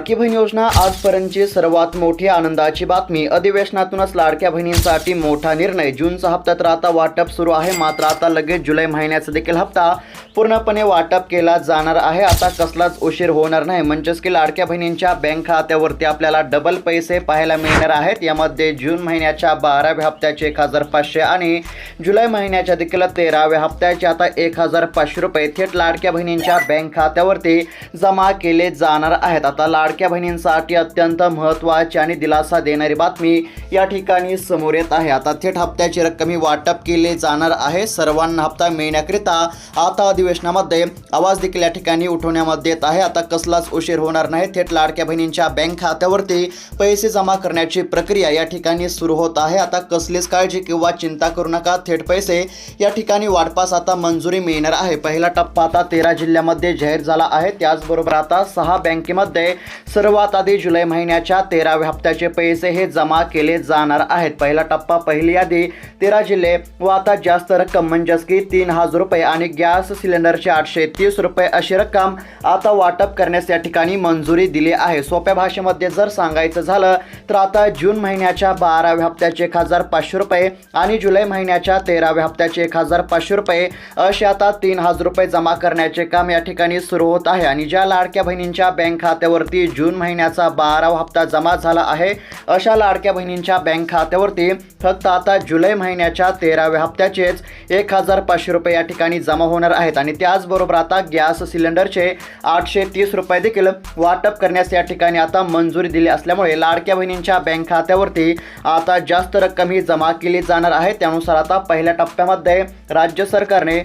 लाडकी बहीण योजना आजपर्यंतची सर्वात मोठी आनंदाची बातमी. अधिवेशनातूनच लाडक्या बहिणींसाठी मोठा निर्णय. जूनचा हप्ता तर आता वाटप सुरू आहे. मात्र आता लगेच जुलै महिन्याचा देखील हप्ता पूर्णपणे वाटप केला जाणार आहे. आता कसलाच उशीर होणार नाही. म्हणजेच की लाडक्या बहिणींच्या बँक खात्यावरती आपल्याला डबल पैसे पाहायला मिळणार आहेत. यामध्ये जून महिन्याच्या बाराव्या हप्त्याचे एक हजार पाचशे आणि जुलै महिन्याच्या देखील तेराव्या हप्त्याचे आता एक हजार पाचशे रुपये थेट लाडक्या बहिणींच्या बँक खात्यावरती जमा केले जाणार आहेत. आता लाड लाडक्या बहिणींसाठी अत्यंत महत्त्वाची आणि दिलासा देणारी बातमी या ठिकाणी समोर येत आहे. आता थेट हप्त्याची रक्कम वाटप केले जाणार आहे. सर्वांना हप्ता मिळण्याकरिता आता अधिवेशनामध्ये आवाज देखील या ठिकाणी उठवण्यामध्ये येत आहे. आता कसलाच उशीर होणार नाही. थेट लाडक्या बहिणींच्या बँक खात्यावरती पैसे जमा करण्याची प्रक्रिया या ठिकाणी सुरू होत आहे. आता कसलीच काळजी किंवा चिंता करू नका. थेट पैसे या ठिकाणी वाटपास आता मंजुरी मिळणार आहे. पहिला टप्पा आता तेरा जिल्ह्यामध्ये जाहीर झाला आहे. त्याचबरोबर आता सहा बँकेमध्ये सर्वात आधी जुलै महिन्याच्या तेराव्या हप्त्याचे पैसे हे जमा केले जाणार आहेत. पहिला टप्पा पहिली यादी तेरा जिल्हे व आता जास्त रक्कम म्हणजेच की तीन हजार रुपये आणि गॅस सिलेंडरचे आठशे तीस रुपये अशी रक्कम आता वाटप करण्यास या ठिकाणी मंजुरी दिली आहे. सोप्या भाषेमध्ये जर सांगायचं झालं तर आता जून महिन्याच्या बाराव्या हप्त्याचे एक हजार पाचशे रुपये आणि जुलै महिन्याच्या तेराव्या हप्त्याचे एक हजार पाचशे रुपये असे आता तीन हजार रुपये जमा करण्याचे काम या ठिकाणी सुरू होत आहे. आणि ज्या लाडक्या बहिणींच्या बँक खात्यावरती जून महिन्याचा बारावा हप्ता जमा झाला आहे. अशा लाडक्या बहिणींच्या बँक खात्यावरती फक्त आता जुलै महिन्याच्या तेराव्या हप्त्याचेच एक हजार पाचशे रुपये या ठिकाणी जमा होणार आहेत. आणि त्याचबरोबर आता गॅस सिलेंडरचे आठशे तीस रुपये देखील वाटप करण्यास या ठिकाणी आता मंजुरी दिली असल्यामुळे लाडक्या बहिणींच्या बँक खात्यावरती आता जास्त रक्कम ही जमा केली जाणार आहे. त्यानुसार आता पहिल्या टप्प्यामध्ये राज्य सरकारने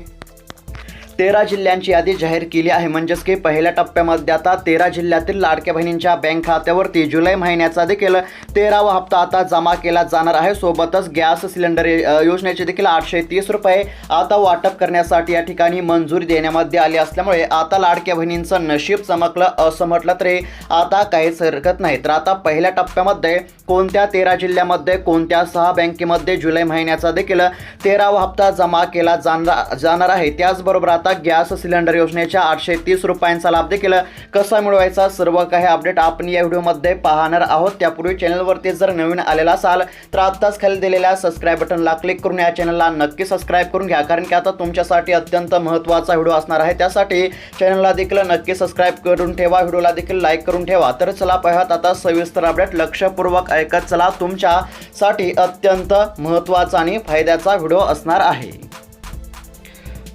तेरा जिल्ह्यांची यादी जाहीर केली आहे. म्हणजेच की पहिल्या टप्प्यामध्ये आता तेरा जिल्ह्यातील लाडक्या बहिणींच्या बँक खात्यावरती जुलै महिन्याचा देखील तेरावा हप्ता आता जमा केला जाणार आहे. सोबतच गॅस सिलेंडर योजनेचे देखील आठशे तीस रुपये आता वाटप करण्यासाठी या ठिकाणी मंजुरी देण्यामध्ये आली असल्यामुळे आता लाडक्या बहिणींचं नशीब चमकलं असं म्हटलं तरी आता काहीच हरकत नाही. तर आता पहिल्या टप्प्यामध्ये कोणत्या तेरा जिल्ह्यामध्ये कोणत्या सहा बँकेमध्ये जुलै महिन्याचा देखील तेरावा हप्ता जमा केला जाणार जाणार आहे. त्याचबरोबर आता आता गॅस सिलेंडर योजनेच्या आठशे तीस रुपयांचा लाभ देखील कसा मिळवायचा? सर्व काही अपडेट आपण या व्हिडिओमध्ये पाहणार आहोत. त्यापूर्वी चॅनलवरती जर नवीन आलेला असाल तर आत्ताच खाली दिलेल्या सबस्क्राईब बटनला क्लिक करून या चॅनलला नक्की सबस्क्राईब करून घ्या. कारण की आता तुमच्यासाठी अत्यंत महत्त्वाचा व्हिडिओ असणार आहे. त्यासाठी चॅनलला देखील नक्की सबस्क्राईब करून ठेवा. व्हिडिओला देखील लाईक करून ठेवा. तर चला पाहत आता सविस्तर अपडेट लक्षपूर्वक ऐकत चला. तुमच्यासाठी अत्यंत महत्त्वाचा आणि फायद्याचा व्हिडिओ असणार आहे.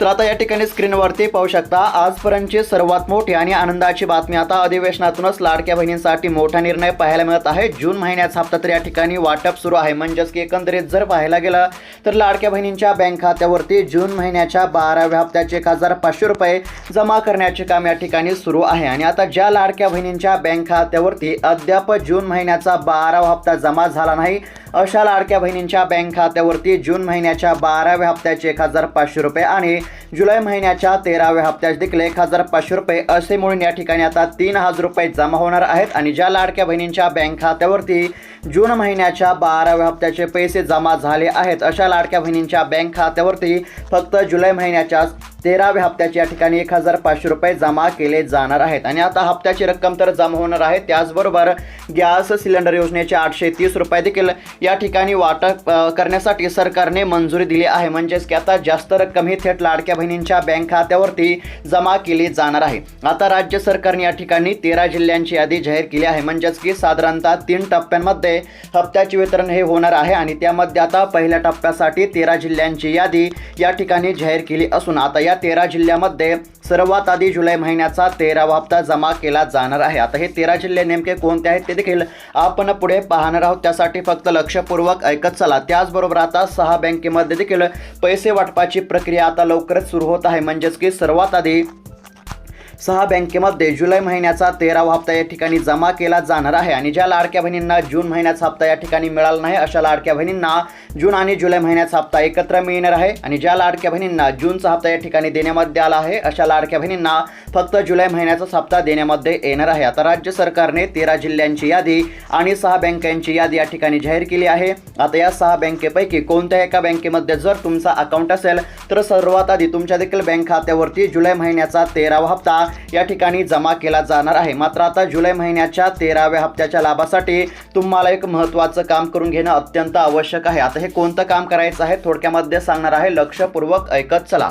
तर आता या ठिकाणी स्क्रीनवरती पाहू शकता आजपर्यंतची सर्वात मोठी आणि आनंदाची बातमी आता अधिवेशनातूनच लाडक्या बहिणींसाठी मोठा निर्णय पाहायला मिळत आहे. जून महिन्याचा हप्ता तर या ठिकाणी वाटप सुरू आहे. म्हणजेच की एकंदरीत जर पाहायला गेलं तर लाडक्या बहिणींच्या बँक खात्यावरती जून महिन्याच्या बाराव्या हप्त्याचे एक हजार पाचशे रुपये जमा करण्याचे काम या ठिकाणी सुरू आहे. आणि आता ज्या लाडक्या बहिणींच्या बँक खात्यावरती अद्याप जून महिन्याचा बारावा हप्ता जमा झाला नाही अशा लाडक्या बहिणींच्या बँक खात्यावरती जून महिन्याच्या बाराव्या हप्त्याचे एक हजार पाचशे रुपये आणि जुलै महिन्याच्या तेराव्या हप्त्यात देखील एक हजार पाचशे रुपये असे म्हणून या ठिकाणी आता तीन हजार रुपये जमा होणार आहेत. आणि ज्या लाडक्या बहिणींच्या बँक खात्यावरती जून महिन्याच्या बाराव्या हप्त्याचे पैसे जमा झाले आहेत अशा लाडक्या बहिणींच्या बँक खात्यावरती फक्त जुलै महिन्याच्या तेराव्या हप्त्याच्या या ठिकाणी एक हजार पाचशे रुपये जमा केले जाणार आहेत. आणि आता हप्त्याची रक्कम तर जमा होणार आहे. त्याचबरोबर गॅस सिलेंडर योजनेचे आठशे तीस रुपये देखील या ठिकाणी वाटप करण्यासाठी सरकारने मंजुरी दिली आहे. म्हणजेच की आता जास्त रक्कम ही थेट लाडक्या बहिणींच्या बँक खात्यावरती जमा केली जाणार आहे. आता राज्य सरकारने या ठिकाणी तेरा जिल्ह्यांची यादी जाहीर केली आहे. म्हणजेच की साधारणतः तीन टप्प्यांमध्ये हप्त्याचे वितरण हे होणार आहे. आणि त्यामध्ये आता पहिल्या टप्प्यासाठी तेरा जिल्ह्यांची यादी या ठिकाणी जाहीर केली असून आता या तेरा जिल्ह्यामध्ये सर्वात आधी जुलै महिन्याचा तेरावा हप्ता जमा केला जाणार आहे. आता हे तेरा जिल्हे नेमके कोणते आहेत ते देखील आपण पुढे पाहणार आहोत. त्यासाठी फक्त लक्षपूर्वक ऐकत चला. त्याचबरोबर आता सहा बँकेमध्ये देखील पैसे वाटपाची प्रक्रिया आता लवकरच सुरू होत आहे. म्हणजेच की सर्वात आधी सहा बँकेमध्ये जुलै महिन्याचा तेरावा हप्ता या ठिकाणी जमा केला जाणार आहे आणि ज्या लाडक्या बहिणींना जून महिन्याचा हप्ता या ठिकाणी मिळाला नाही अशा लाडक्या बहिणींना जून आणि जुलै महिन्याचा हप्ता एकत्र मिळणार आहे. आणि ज्या लाडक्या बहिणींना जूनचा हप्ता या ठिकाणी देण्यामध्ये आला आहे अशा लाडक्या बहिणींना फक्त जुलै महिन्याचाच हप्ता देण्यामध्ये येणार आहे. आता राज्य सरकारने तेरा जिल्ह्यांची यादी आणि सहा बँकांची यादी या ठिकाणी जाहीर केली आहे. आता या सहा बँकेपैकी कोणत्या एका बँकेमध्ये जर तुमचा अकाउंट असेल तर सर्वात आधी तुमच्या देखील बँक खात्यावरती जुलै महिन्याचा तेरावा हप्ता या ठिकाणी जमा केला जाणार आहे. मात्र आता जुलै महिन्याच्या तेराव्या हप्त्याच्या लाभासाठी तुम्हाला एक महत्त्वाचं काम करून घेणं अत्यंत आवश्यक आहे. आता हे कोणतं काम करायचं आहे? थोडक्यामध्ये सांगणार आहे. लक्षपूर्वक ऐकत चला.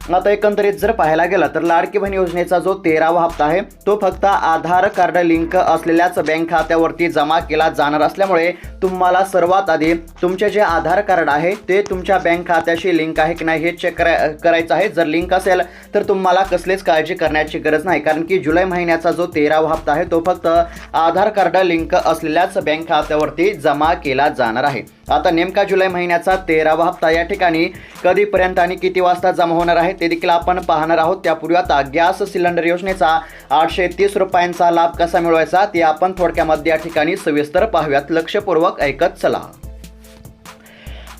आता एकंदरीत जर पाहायला गेलं तर लाडकी बहीण योजनेचा जो तेरावा हप्ता आहे तो फक्त आधार कार्ड लिंक असलेल्याच बँक खात्यावरती जमा केला जाणार असल्यामुळे तुम्हाला सर्वात आधी तुमचे जे आधार कार्ड आहे ते तुमच्या बँक खात्याशी लिंक आहे की नाही हे चेक करा करायचं आहे. जर लिंक असेल तर तुम्हाला कसलीच काळजी करण्याची गरज नाही. कारण की जुलै महिन्याचा जो तेरावा हप्ता आहे तो फक्त आधार कार्ड लिंक असलेल्याच बँक खात्यावरती जमा केला जाणार आहे. आता नेमका जुलै महिन्याचा तेरावा हप्ता या ठिकाणी कधीपर्यंत आणि किती वाजता जमा होणार आहे ते देखील आपण पाहणार आहोत. त्यापूर्वी आता गॅस सिलेंडर योजनेचा आठशे तीस रुपयांचा लाभ कसा मिळवायचा ते आपण थोडक्यामध्ये या ठिकाणी सविस्तर पाहूयात. लक्षपूर्वक ऐकत चला.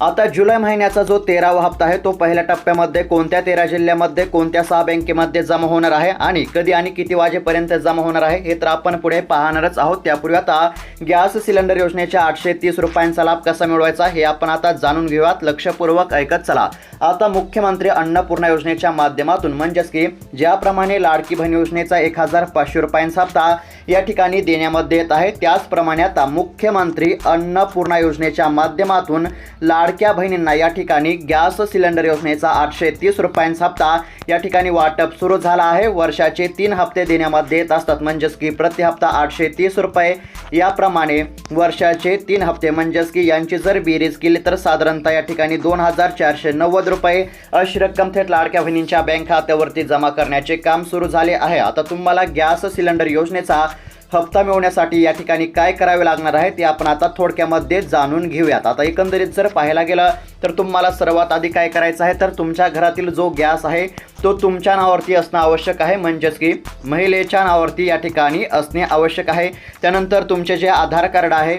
आता जुलै महिन्याचा जो तेरावा हप्ता आहे तो पहिल्या टप्प्यामध्ये कोणत्या तेरा जिल्ह्यामध्ये कोणत्या सहा बँकेमध्ये जमा होणार आहे आणि कधी आणि किती वाजेपर्यंत जमा होणार आहे हे तर आपण पुढे पाहणारच आहोत. त्यापूर्वी आता गॅस सिलेंडर योजनेच्या आठशे तीस रुपयांचा लाभ कसा मिळवायचा हे आपण आता जाणून घेऊयात. लक्षपूर्वक ऐकत चला. आता मुख्यमंत्री अन्नपूर्णा योजनेच्या माध्यमातून म्हणजेच की ज्याप्रमाणे लाडकी बहीण योजनेचा एक हजार पाचशे रुपयांचा हप्ता या ठिकाणी देण्यामध्ये येत आहे त्याचप्रमाणे आता मुख्यमंत्री अन्नपूर्णा योजनेच्या माध्यमातून लाड लाडक्या बहिणींना या ठिकाणी गॅस सिलेंडर योजनेचा आठशे तीस रुपयांचा हप्ता या ठिकाणी वाटप सुरू झाला आहे. वर्षाचे तीन हप्ते देण्यामध्ये येत असतात म्हणजेच की प्रति हप्ता आठशे तीस रुपये. याप्रमाणे वर्षाचे तीन हप्ते म्हणजेच की यांची जर बेरीज केली तर साधारणतः या ठिकाणी दोन हजार चारशे नव्वद रुपये अशी रक्कम थेट लाडक्या बहिणींच्या बँक खात्यावरती जमा करण्याचे काम सुरू झाले आहे. आता तुम्हाला गॅस सिलेंडर योजनेचा हप्ता मिळवण्यासाठी या ठिकाणी काय करावे लागणार आहे ते आपण आता थोडक्यामध्ये जाणून घेऊयात. आता एकंदरीत जर पाहायला गेलं तर तुम्हाला सर्वात आधी काय करायचं आहे तर तुमच्या घरातील जो गॅस आहे तो तुमच्या नावावरती असणं आवश्यक आहे. म्हणजेच की महिलेच्या नावावरती या ठिकाणी असणे आवश्यक आहे. त्यानंतर तुमचे जे आधार कार्ड आहे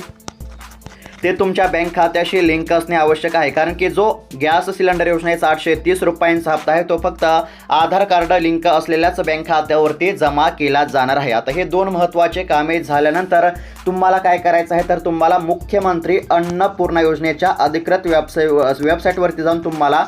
ते तुमच्या बँक खात्याशी लिंक असणे आवश्यक आहे. कारण की जो गॅस सिलेंडर योजनेचा आठशे तीस रुपयांचा हप्ता आहे तो फक्त आधार कार्ड लिंक असलेल्याच बँक खात्यावरती जमा केला जाणार आहे. आता हे दोन महत्त्वाचे कामे झाल्यानंतर तुम्हाला काय करायचं आहे? तर तुम्हाला मुख्यमंत्री अन्नपूर्णा योजनेच्या अधिकृत वेबसाईट वेबसाईटवरती जाऊन तुम्हाला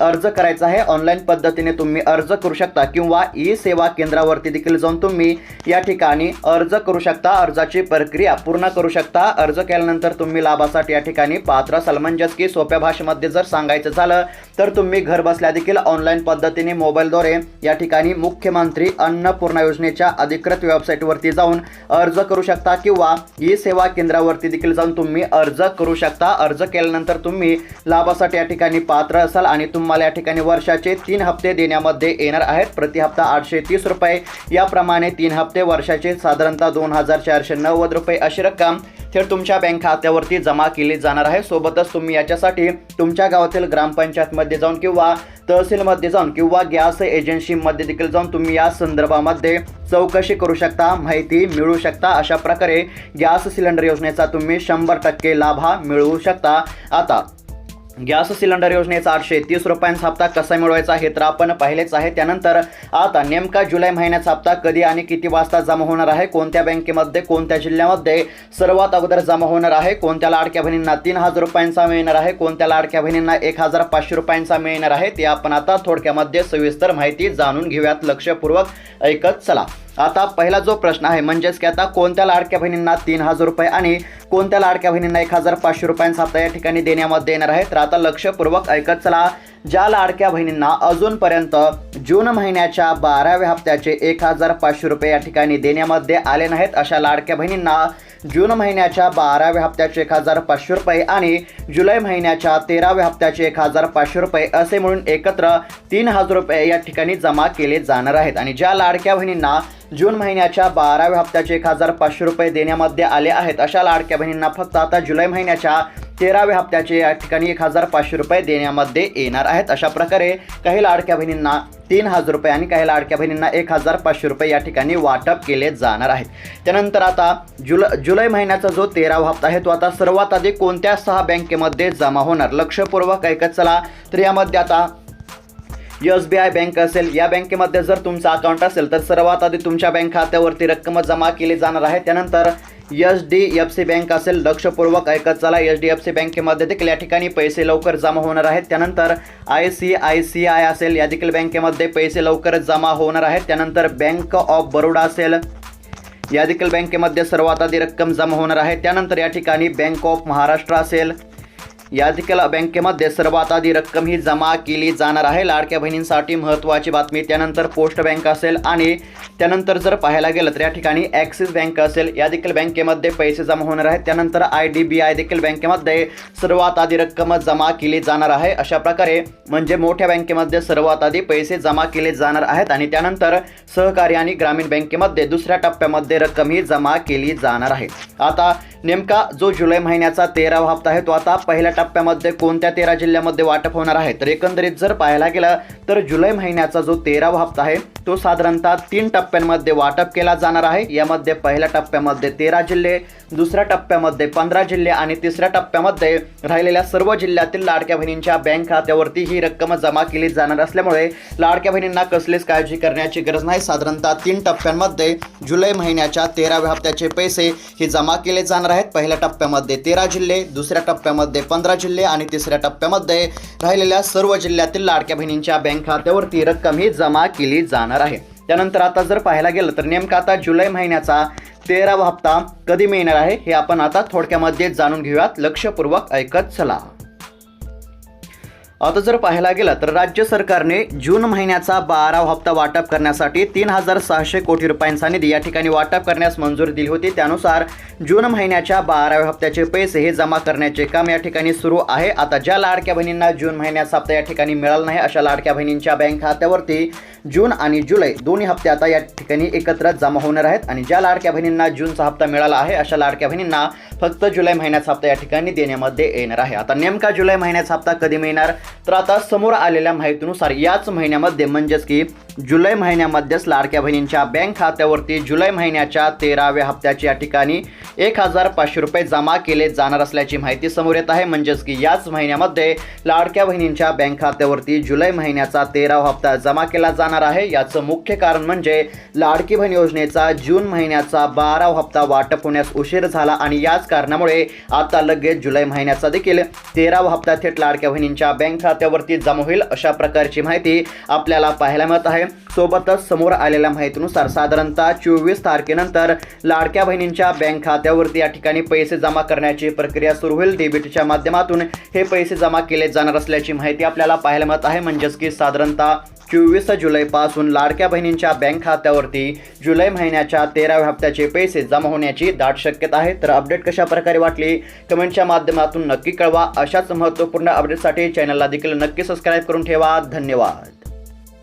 अर्ज करायचा आहे. ऑनलाईन पद्धतीने तुम्ही अर्ज करू शकता किंवा ई सेवा केंद्रावरती देखील जाऊन तुम्ही या ठिकाणी अर्ज करू शकता. अर्जाची प्रक्रिया पूर्ण करू शकता. अर्ज केल्यानंतर तुम्ही लाभासाठी या ठिकाणी पात्र असाल. म्हणजेच की सोप्या भाषेमध्ये जर सांगायचं झालं तर तुम्ही घर बसल्या देखील ऑनलाईन पद्धतीने मोबाईलद्वारे या ठिकाणी मुख्यमंत्री अन्नपूर्णा योजनेच्या अधिकृत वेबसाईटवरती जाऊन अर्ज करू शकता किंवा ई सेवा केंद्रावरती देखील जाऊन तुम्ही अर्ज करू शकता. अर्ज केल्यानंतर तुम्ही लाभासाठी या ठिकाणी पात्र असाल आणि तुम्हाला या ठिकाणी वर्षाचे तीन हप्ते देण्यामध्ये येणार आहेत. प्रति हप्ता आठशे तीस रुपये. याप्रमाणे तीन हप्ते वर्षाचे साधारणतः दोन हजार चारशे नव्वद रुपये अशी रक्कम थेट तुमच्या बँक खात्यावरती जमा केली जाणार आहे. सोबतच तुम्ही याच्यासाठी तुमच्या गावातील ग्रामपंचायतमध्ये जाऊन किंवा तहसीलमध्ये जाऊन किंवा गॅस एजन्सीमध्ये देखील जाऊन तुम्ही या संदर्भामध्ये चौकशी करू शकता माहिती मिळू शकता. अशा प्रकारे गॅस सिलेंडर योजनेचा तुम्ही शंभर टक्के लाभ हा मिळवू शकता. आता गॅस सिलेंडर योजनेचा आठशे तीस रुपयांचा हप्ता कसा मिळवायचा हे तर आपण पाहिलेच आहे. त्यानंतर आता नेमका जुलै महिन्याचा हप्ता कधी आणि किती वाजता जमा होणार आहे? कोणत्या बँकेमध्ये कोणत्या जिल्ह्यामध्ये सर्वात अगोदर जमा होणार आहे? कोणत्या लाडक्या बहिणींना तीन हजार रुपयांचा मिळणार आहे? कोणत्या लाडक्या बहिणींना एक हजार पाचशे रुपयांचा मिळणार आहे? ते आपण आता थोडक्यामध्ये सविस्तर माहिती जाणून घेऊयात. लक्षपूर्वक ऐकत चला. आता पहिला जो प्रश्न आहे म्हणजेच की आता कोणत्या लाडक्या बहिणींना तीन हजार रुपये आणि कोणत्या लाडक्या बहिणींना एक हजार पाचशे रुपयांचा हप्ता या ठिकाणी देण्यामध्ये येणार आहे तर आता लक्षपूर्वक ऐकत चला. ज्या लाडक्या बहिणींना अजूनपर्यंत जून महिन्याच्या बाराव्या हप्त्याचे एक हजार पाचशे रुपये या ठिकाणी देण्यामध्ये आले नाहीत अशा लाडक्या बहिणींना जून महिन्याच्या बाराव्या हप्त्याचे एक हजार पाचशे रुपये आणि जुलै महिन्याच्या तेराव्या हप्त्याचे एक हजार पाचशे रुपये असे म्हणून एकत्र तीन हजार रुपये या ठिकाणी जमा केले जाणार आहेत. आणि ज्या लाडक्या बहिणींना जून महिन्याच्या बाराव्या हप्त्याचे एक हजार पाचशे रुपये देण्यामध्ये आले आहेत अशा लाडक्या बहिणींना फक्त आता जुलै महिन्याच्या तेराव्या हप्त्याचे या ठिकाणी एक हजार पाचशे रुपये देण्यामध्ये येणार आहेत. अशा प्रकारे काही लाडक्या बहिणींना तीन हजार रुपये आणि काही लाडक्या बहिणींना एक हजार पाचशे रुपये या ठिकाणी वाटप केले जाणार आहेत. त्यानंतर आता जुल जुलै महिन्याचा जो तेरावा हप्ता आहे तो आता सर्वात आधी कोणत्या सहा बँकेमध्ये जमा होणार? लक्षपूर्वक ऐकत चला. तर यामध्ये आता एस बी आय बँक असेल या बँकेमध्ये जर तुमचा अकाउंट असेल तर सर्वात आधी तुमच्या बँक खात्यावरती रक्कम जमा केली जाणार आहे. त्यानंतर H D F C bank असेल लक्षपूर्वक ऐकत चला. एच डी एफ सी बँकेमध्ये देखील या ठिकाणी पैसे लवकर जमा होणार आहेत. त्यानंतर I C I C I असेल या देखील बँकेमध्ये पैसे लवकरच जमा होणार आहेत. त्यानंतर बँक ऑफ बरोडा असेल या देखील बँकेमध्ये सर्वात आधी रक्कम जमा होणार आहे. त्यानंतर या ठिकाणी बँक ऑफ महाराष्ट्र असेल या बँकेमध्ये सर्वात आधी रक्कम ही जमा केली जाणार आहे. लाडक्या बहिणींसाठी महत्त्वाची बातमी त्यानंतर पोस्ट बँक असेल आणि त्यानंतर जर पाहायला गेलं तर या ठिकाणी ॲक्सिस बँक असेल. या देखील बँकेमध्ये पैसे जमा होणार आहेत. त्यानंतर आय डी बी आय देखील बँकेमध्ये सर्वात आधी रक्कम जमा केली जाणार आहे. अशा प्रकारे म्हणजे मोठ्या बँकेमध्ये सर्वात आधी पैसे जमा केले जाणार आहेत आणि त्यानंतर सहकारी आणि ग्रामीण बँकेमध्ये दुसऱ्या टप्प्यामध्ये रक्कम ही जमा केली जाणार आहे. आता नेमका जो जुलै महिन्याचा तेरावा हप्ता आहे तो आता पहिल्या टप्प्यामध्ये कोणत्या तेरा जिल्ह्यामध्ये वाटप होणार आहे? तर एकंदरीत जर पाहायला गेलं तर जुलै महिन्याचा जो तेरावा हप्ता आहे तो साधारणतः तीन टप्प्यांमध्ये वाटप केला जाणार आहे. यामध्ये पहिल्या टप्प्यामध्ये तेरा जिल्हे दुसऱ्या टप्प्यामध्ये पंधरा जिल्हे आणि तिसऱ्या टप्प्यामध्ये राहिलेल्या सर्व जिल्ह्यातील लाडक्या बहिणींच्या बँक खात्यावरती ही रक्कम जमा केली जाणार असल्यामुळे लाडक्या बहिणींना कसलीच काळजी करण्याची गरज नाही. साधारणतः तीन टप्प्यांमध्ये जुलै महिन्याच्या तेराव्या हप्त्याचे पैसे हे जमा केले जाणार आहेत. पहिल्या टप्प्यामध्ये तेरा जिल्हे दुसऱ्या टप्प्यामध्ये पंधरा जिल्हे आणि तिसऱ्या टप्प्यामध्ये राहिलेल्या सर्व जिल्ह्यातील लाडक्या बहिणींच्या बँक खात्यावरती रक्कम ही जमा केली जाणार आहे. त्यानंतर आता जर पाहायला गेलं तर नेमका आता जुलै महिन्याचा तेरावा हप्ता कधी मिळणार आहे हे आपण आता थोडक्यामध्ये जाणून घेऊयात. लक्षपूर्वक ऐकत चला. आता जर पाहायला गेलं तर राज्य सरकारने जून महिन्याचा बारावा हप्ता वाटप करण्यासाठी तीन हजार सहाशे कोटी रुपयांचा निधी या ठिकाणी वाटप करण्यास मंजुरी दिली होती. त्यानुसार जून महिन्याच्या बाराव्या हप्त्याचे पैसे हे जमा करण्याचे काम या ठिकाणी सुरू आहे. आता ज्या लाडक्या बहिणींना जून महिन्याचा हप्ता या ठिकाणी मिळाला नाही अशा लाडक्या बहिणींच्या बँक खात्यावरती जून आणि जुलै दोन्ही हप्ते आता या ठिकाणी एकत्र जमा होणार आहेत. आणि ज्या लाडक्या बहिणींना जूनचा हप्ता मिळाला आहे अशा लाडक्या बहिणींना फक्त जुलै महिन्याचा हप्ता या ठिकाणी देण्यामध्ये येणार आहे. आता नेमका जुलै महिन्याचा हप्ता कधी मिळणार? तर आता समोर आलेल्या माहितीनुसार याच महिन्यामध्ये म्हणजेच की जुलै महिन्यामध्येच लाडक्या बहिणींच्या बँक खात्यावरती जुलै महिन्याच्या तेराव्या हप्त्याची या ठिकाणी एक हजार पाचशे रुपये जमा केले जाणार असल्याची माहिती समोर येत आहे. म्हणजेच की याच महिन्यामध्ये लाडक्या बहिणींच्या बँक खात्यावरती जुलै महिन्याचा तेरावा हप्ता जमा केला जाणार आहे. याचं मुख्य कारण म्हणजे लाडकी बहीण योजनेचा जून महिन्याचा बारावा हप्ता वाटप होण्यास उशीर झाला आणि याच कारणामुळे आता लगेच जुलै महिन्याचा देखील तेरावा हप्ता थेट लाडक्या बहिणींच्या बँक खात्यावरती जमा होईल अशा प्रकारची माहिती आपल्याला पाहायला मिळत आहे. सोबतच समोर आलेल्या माहितीनुसार साधारणतः चोवीस तारखेनंतर लाडक्या बहिणींच्या बँक खात्यावरती या ठिकाणी पैसे जमा करण्याची प्रक्रिया सुरू होईल. डेबिटच्या माध्यमातून हे पैसे जमा केले जाणार असल्याची माहिती आपल्याला पाहायला मिळत आहे. म्हणजेच की साधारणतः चोवीस जुलैपासून लाडक्या बहिणींच्या बँक खात्यावरती जुलै महिन्याच्या तेराव्या हप्त्याचे पैसे जमा होण्याची दाट शक्यता आहे. तर अपडेट कशा प्रकारे वाटली? कमेंटच्या माध्यमातून नक्की कळवा. अशाच महत्त्वपूर्ण अपडेटसाठी चॅनलला देखील नक्की सबस्क्राईब करून ठेवा. धन्यवाद.